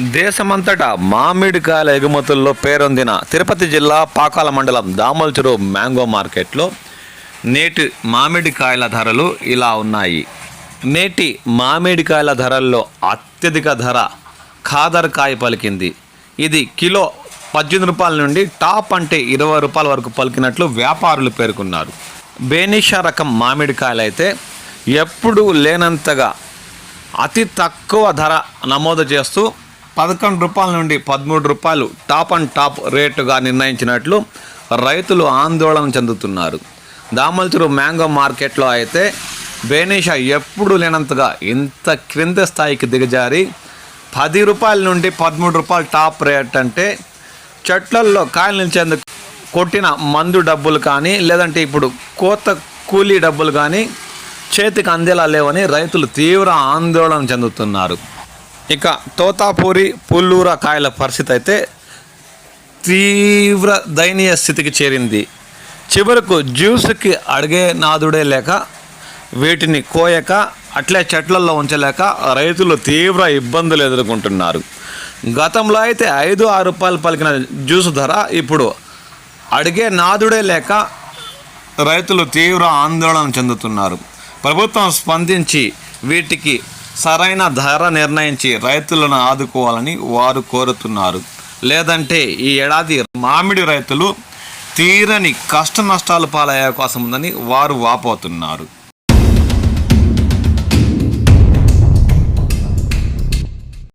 దేశమంతటా మామిడికాయల ఎగుమతుల్లో పేరొందిన తిరుపతి జిల్లా పాకాల మండలం దామల్చెరు మ్యాంగో మార్కెట్లో నేటి మామిడికాయల ధరలు ఇలా ఉన్నాయి. నేటి మామిడికాయల ధరల్లో అత్యధిక ధర ఖాదర్ కాయ పలికింది. ఇది కిలో పద్దెనిమిది రూపాయల నుండి టాప్ అంటే ఇరవై రూపాయల వరకు పలికినట్లు వ్యాపారులు పేర్కొన్నారు. బేనిషా రకం మామిడికాయలు అయితే ఎప్పుడూ లేనంతగా అతి తక్కువ ధర నమోదు చేస్తూ పదకొండు రూపాయల నుండి పదమూడు రూపాయలు టాప్ అండ్ టాప్ రేటుగా నిర్ణయించినట్లు రైతులు ఆందోళన చెందుతున్నారు. దామల్చూరు మ్యాంగో మార్కెట్లో అయితే బేనిషా ఎప్పుడు లేనంతగా ఇంత క్రింద స్థాయికి దిగజారి పది రూపాయల నుండి పదమూడు రూపాయలు టాప్ రేట్ అంటే చెట్లల్లో కాయలు నిలిచేందుకు కొట్టిన మందు డబ్బులు కానీ లేదంటే ఇప్పుడు కోత కూలీ డబ్బులు కానీ చేతికి అందేలా లేవని రైతులు తీవ్ర ఆందోళన చెందుతున్నారు. ఇక తోతాపూరి పుల్లూర కాయల పరిస్థితి అయితే తీవ్ర దయనీయ స్థితికి చేరింది. చివరకు జ్యూస్కి అడిగే నాదుడే లేక వీటిని కోయక అట్లే చెట్లల్లో ఉంచలేక రైతులు తీవ్ర ఇబ్బందులు ఎదుర్కొంటున్నారు. గతంలో అయితే ఐదు ఆరు రూపాయలు పలికిన జ్యూస్ ధర ఇప్పుడు అడిగే నాదుడే లేక రైతులు తీవ్ర ఆందోళన చెందుతున్నారు. ప్రభుత్వం స్పందించి వీటికి సరైన ధర నిర్ణయించి రైతులను ఆదుకోవాలని వారు కోరుతున్నారు. లేదంటే ఈ ఏడాది మామిడి రైతులు తీరని కష్ట నష్టాలు పాలయ్యే అవకాశం ఉందని వారు వాపోతున్నారు.